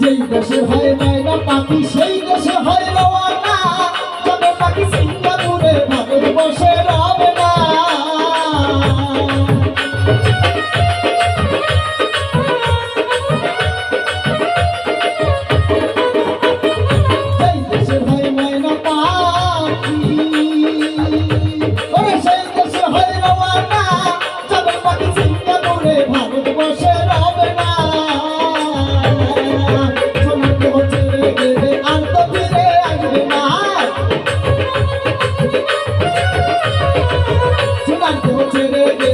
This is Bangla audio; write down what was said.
যেই দেশে হয় না পাখি সেই দেশে হয় রওয়ানা। পাখি সিঙ্গাপুরে বসে রবে না। like to do